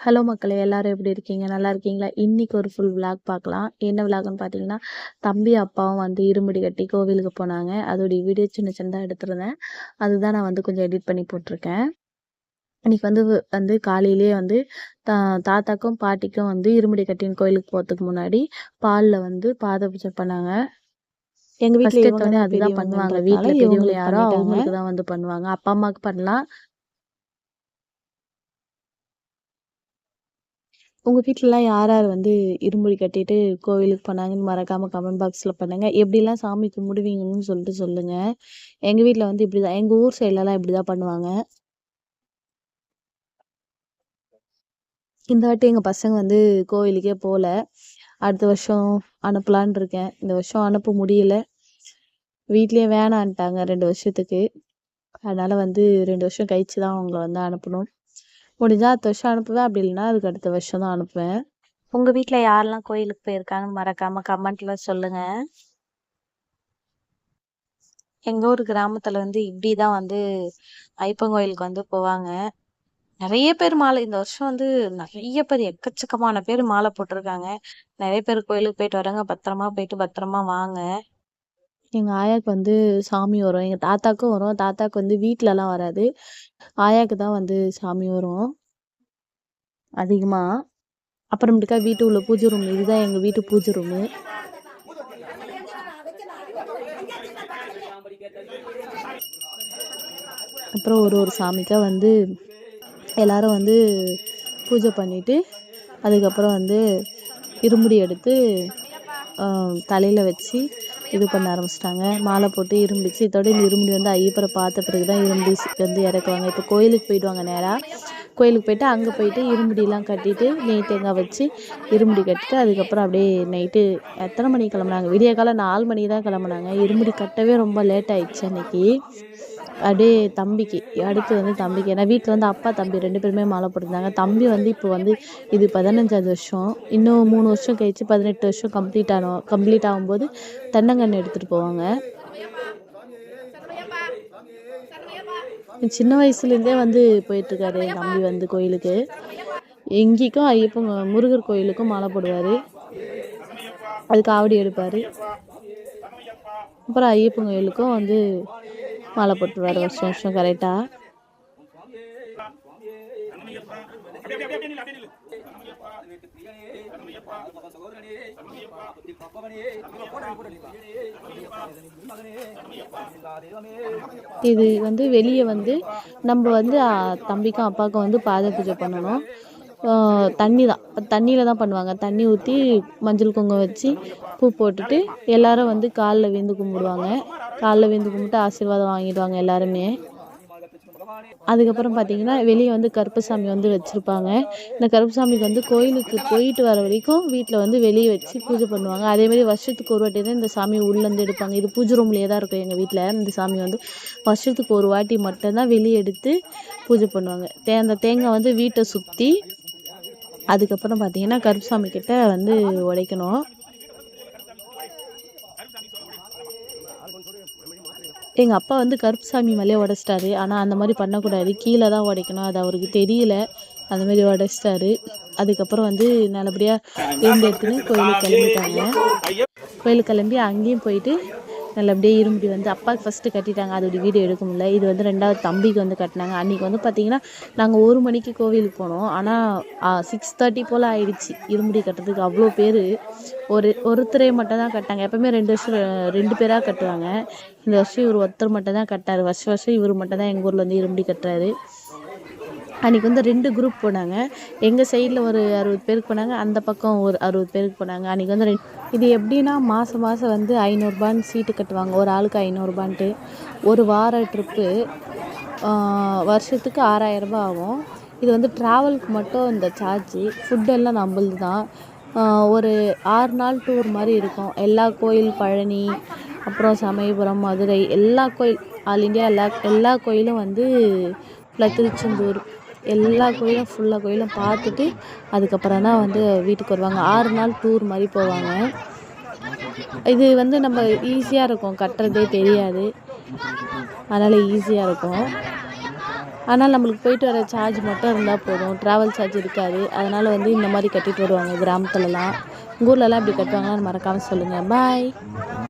Hello மக்களே எல்லாரும் எப்படி இருக்கீங்க? நல்லா இருக்கீங்களா? இன்னைக்கு ஒரு ஃபுல் vlog பார்க்கலாம். என்ன விளாக்னு பார்த்தீங்கன்னா தம்பி அப்பாவும் வந்து இருமுடி கட்டி கோவிலுக்கு போனாங்க. அதோடைய வீடியோ சின்ன சின்னதாக எடுத்திருந்தேன். அதுதான் நான் வந்து கொஞ்சம் எடிட் பண்ணி போட்டிருக்கேன். இன்னைக்கு வந்து வந்து காலையிலேயே வந்து தா தாத்தாக்கும் பாட்டிக்கும் வந்து இருமுடி கட்டின் கோயிலுக்கு போகிறதுக்கு முன்னாடி பாலில் வந்து பாத பூஜை பண்ணாங்க. எங்க இவங்க அதுதான் பண்ணுவாங்க. வீட்டில் பெரியவங்க யாரோ அவங்களுக்கு தான் வந்து பண்ணுவாங்க. அப்பா அம்மாவுக்கு பண்ணலாம். உங்கள் வீட்டிலலாம் யார் யார் வந்து இருமுடி கட்டிட்டு கோவிலுக்கு போனாங்கன்னு மறக்காமல் கமெண்ட் பாக்ஸில் பண்ணுங்கள் எப்படிலாம் சாமி கும்பிடுவீங்கன்னு சொல்லிட்டு சொல்லுங்கள் எங்கள் வீட்டில் வந்து இப்படி தான் எங்கள் ஊர் சைட்லலாம் இப்படி தான் பண்ணுவாங்க. இந்த வாட்டி எங்கள் பசங்க வந்து கோவிலுக்கே போகல அடுத்த வருஷம் அனுப்பலான் இருக்கேன். இந்த வருஷம் அனுப்ப முடியல. வீட்லேயே வேணான்ட்டாங்க ரெண்டு வருஷத்துக்கு. அதனால் வந்து ரெண்டு வருஷம் கழிச்சு தான் அவங்கள வந்து அனுப்பணும். முடிஞ்சா அடுத்த வருஷம் அனுப்புவேன். அப்படி இல்லைன்னா அதுக்கு அடுத்த வருஷம் தான் அனுப்புவேன். உங்க வீட்டில் யாரெல்லாம் கோயிலுக்கு போயிருக்காங்கன்னு மறக்காம கமெண்ட்ல சொல்லுங்க. எங்க ஊர் கிராமத்துல வந்து இப்படிதான் வந்து ஐப்பன் கோயிலுக்கு வந்து போவாங்க. நிறைய பேர் மாலை இந்த வருஷம் வந்து நிறைய பேர் எக்கச்சக்கமான பேர் மாலை போட்டிருக்காங்க. நிறைய பேர் கோயிலுக்கு போயிட்டு வராங்க. பத்திரமா போயிட்டு பத்திரமா வாங்க. எங்கள் ஆயாக்கு வந்து சாமி வரும். எங்கள் தாத்தாக்கும் வரும். தாத்தாக்கு வந்து வீட்டிலலாம் வராது. ஆயாக்கு தான் வந்து சாமி வரும். அதிகமாக அப்புறமேட்டுக்கா வீட்டு உள்ள பூஜை ரூம் இதுதான் எங்கள் வீட்டு பூஜை ரூமு அப்புறம் ஒரு ஒரு சாமிக்கா வந்து எல்லாரும் வந்து பூஜை பண்ணிட்டு அதுக்கப்புறம் வந்து இருமுடி எடுத்து தலையில் வச்சு இது பண்ண ஆரம்பிச்சிட்டாங்க. மாலை போட்டு இரும்பிச்சு. இதோட இருமுடி வந்து ஐயப்பரை பார்த்த பிறகு தான் இரும்புடி வந்து இறக்குவாங்க. இப்போ கோயிலுக்கு போயிடுவாங்க நேராக கோயிலுக்கு போயிட்டு அங்கே போயிட்டு இரும்புடிலாம் கட்டிட்டு நெய் தேங்காய் வச்சு இருமுடி கட்டிட்டு அதுக்கப்புறம் அப்படியே நைட்டு எத்தனை மணிக்கு கிளம்புனாங்க? விடிய காலம் நாலு மணிக்கு தான் கிளம்புனாங்க. இரும்புடி கட்டவே ரொம்ப லேட் ஆயிடுச்சு அன்னைக்கு. அப்படியே தம்பிக்கு அடுத்து வந்து தம்பிக்கு. ஏன்னா வீட்டில் வந்து அப்பா தம்பி ரெண்டு பேருமே மாலை போட்டிருந்தாங்க. தம்பி வந்து இப்போ வந்து இது பதினஞ்சாவது வருஷம். இன்னும் மூணு வருஷம் கழிச்சு பதினெட்டு வருஷம் கம்ப்ளீட் ஆனோம் கம்ப்ளீட் ஆகும்போது தென்னங்கன்று எடுத்துகிட்டு போவாங்க. சின்ன வயசுலேருந்தே வந்து போயிட்டுருக்காரு என் தம்பி வந்து கோயிலுக்கு. எங்கேக்கும் ஐயப்பன் முருகர் கோயிலுக்கும் மாலை போடுவார். அது காவடி எடுப்பார். அப்புறம் ஐயப்பன் கோயிலுக்கும் வந்து மாலை போட்டுருவார் வருஷம் வருஷம் கரெக்டாக இது வந்து வெளியே வந்து நம்ம வந்து தம்பிக்கும் அப்பாவுக்கும் வந்து பாத பூஜை பண்ணணும். தண்ணி தான். தண்ணியில் தான் பண்ணுவாங்க. தண்ணி ஊற்றி மஞ்சள் குங்குமம் வச்சு பூ போட்டுட்டு எல்லாரும் வந்து காலில் விழுந்து கும்பிடுவாங்க. காலில் விழுந்து கும்பிட்டு ஆசீர்வாதம் வாங்கிடுவாங்க எல்லாருமே. அதுக்கப்புறம் பார்த்தீங்கன்னா வெளியே வந்து கருப்பசாமி வந்து வச்சுருப்பாங்க. இந்த கருப்பசாமிக்கு வந்து கோயிலுக்கு போயிட்டு வர வரைக்கும் வீட்டில் வந்து வெளியே வச்சு பூஜை பண்ணுவாங்க. அதேமாதிரி வருஷத்துக்கு ஒரு வாட்டி தான் இந்த சாமி உள்ளேருந்து எடுப்பாங்க. இது பூஜை ரூம்லேயே தான் இருக்கும் எங்கள் வீட்டில் இந்த சாமி வந்து வருஷத்துக்கு ஒரு வாட்டி மட்டும்தான் வெளியே எடுத்து பூஜை பண்ணுவாங்க. தே அந்த தேங்காய் வந்து வீட்டை சுற்றி அதுக்கப்புறம் பார்த்தீங்கன்னா கருப்பசாமி கிட்ட வந்து உடைக்கணும். எங்கள் அப்பா வந்து கருப்புசாமி மேலே உடைச்சிட்டாரு. ஆனால் அந்த மாதிரி பண்ணக்கூடாது. கீழே தான் உடைக்கணும். அது அவருக்கு தெரியல. அந்த மாதிரி உடைச்சிட்டாரு. அதுக்கப்புறம் வந்து நல்லபடியாக இருந்து எடுத்துன்னு கோயிலுக்கு கிளம்பிட்டாங்க. கோயிலுக்கு கிளம்பி அங்கேயும் போயிட்டு நல்லபடியாக இருமுடி வந்து அப்பாவுக்கு ஃபஸ்ட்டு கட்டிட்டாங்க. அதோட வீடியோ எடுக்க முடியல. இது வந்து ரெண்டாவது தம்பிக்கு வந்து கட்டினாங்க. அன்றைக்கி வந்து பார்த்திங்கன்னா நாங்கள் ஒரு மணிக்கு கோவிலுக்கு போனோம். ஆனால் சிக்ஸ் தேர்ட்டி போல் ஆயிடுச்சு. இருமுடி கட்டுறதுக்கு அவ்வளோ பேர். ஒரு ஒருத்தரே மட்டும் தான் கட்டாங்க எப்பவுமே ரெண்டு வருஷம் ரெண்டு பேராக கட்டுவாங்க. இந்த வருஷம் இவர் ஒருத்தர் மட்டும் தான் கட்டார் வருஷம் வருஷம் இவர் மட்டும் தான் எங்கள் ஊரில் வந்து இருமுடி கட்டுறாரு. அன்றைக்கி வந்து ரெண்டு குரூப் போனாங்க. எங்கள் சைடில் ஒரு அறுபது பேருக்கு போனாங்க. அந்த பக்கம் ஒரு அறுபது பேருக்கு போனாங்க. அன்றைக்கி வந்து ரெண்டு இது எப்படின்னா மாதம் மாதம் வந்து ஐநூறுரூபான்னு சீட்டு கட்டுவாங்க. ஒரு ஆளுக்கு ஐநூறுரூபான்ட்டு ஒரு வார ட்ரிப்பு வருஷத்துக்கு ஆறாயிரரூபா ஆகும். இது வந்து ட்ராவலுக்கு மட்டும் இந்த சார்ஜு ஃபுட்டெல்லாம் நம்மளது தான் ஒரு ஆறு நாள் டூர் மாதிரி இருக்கும். எல்லா கோயில் பழனி அப்புறம் சமயபுரம் மதுரை எல்லா கோயில் ஆல் இந்தியா எல்லா எல்லா கோயிலும் வந்து திருச்செந்தூர் எல்லா கோயிலும் ஃபுல்லாக கோயிலும் பார்த்துட்டு அதுக்கப்புறம் தான் வந்து வீட்டுக்கு வருவாங்க. ஆறு நாள் டூர் மாதிரி போவாங்க. இது வந்து நம்ம ஈஸியாக இருக்கும். கட்டுறதே தெரியாது. அதனால் ஈஸியாக இருக்கும். ஆனால் நம்மளுக்கு போயிட்டு வர சார்ஜ் மட்டும் இருந்தால் போதும். ட்ராவல் சார்ஜ் இருக்காது. அதனால் வந்து இந்த மாதிரி கட்டிட்டு வருவாங்க கிராமத்துலலாம். உங்கள் ஊர்லலாம் இப்படி கட்டுவாங்கன்னு மறக்காமல் சொல்லுங்கள் பாய்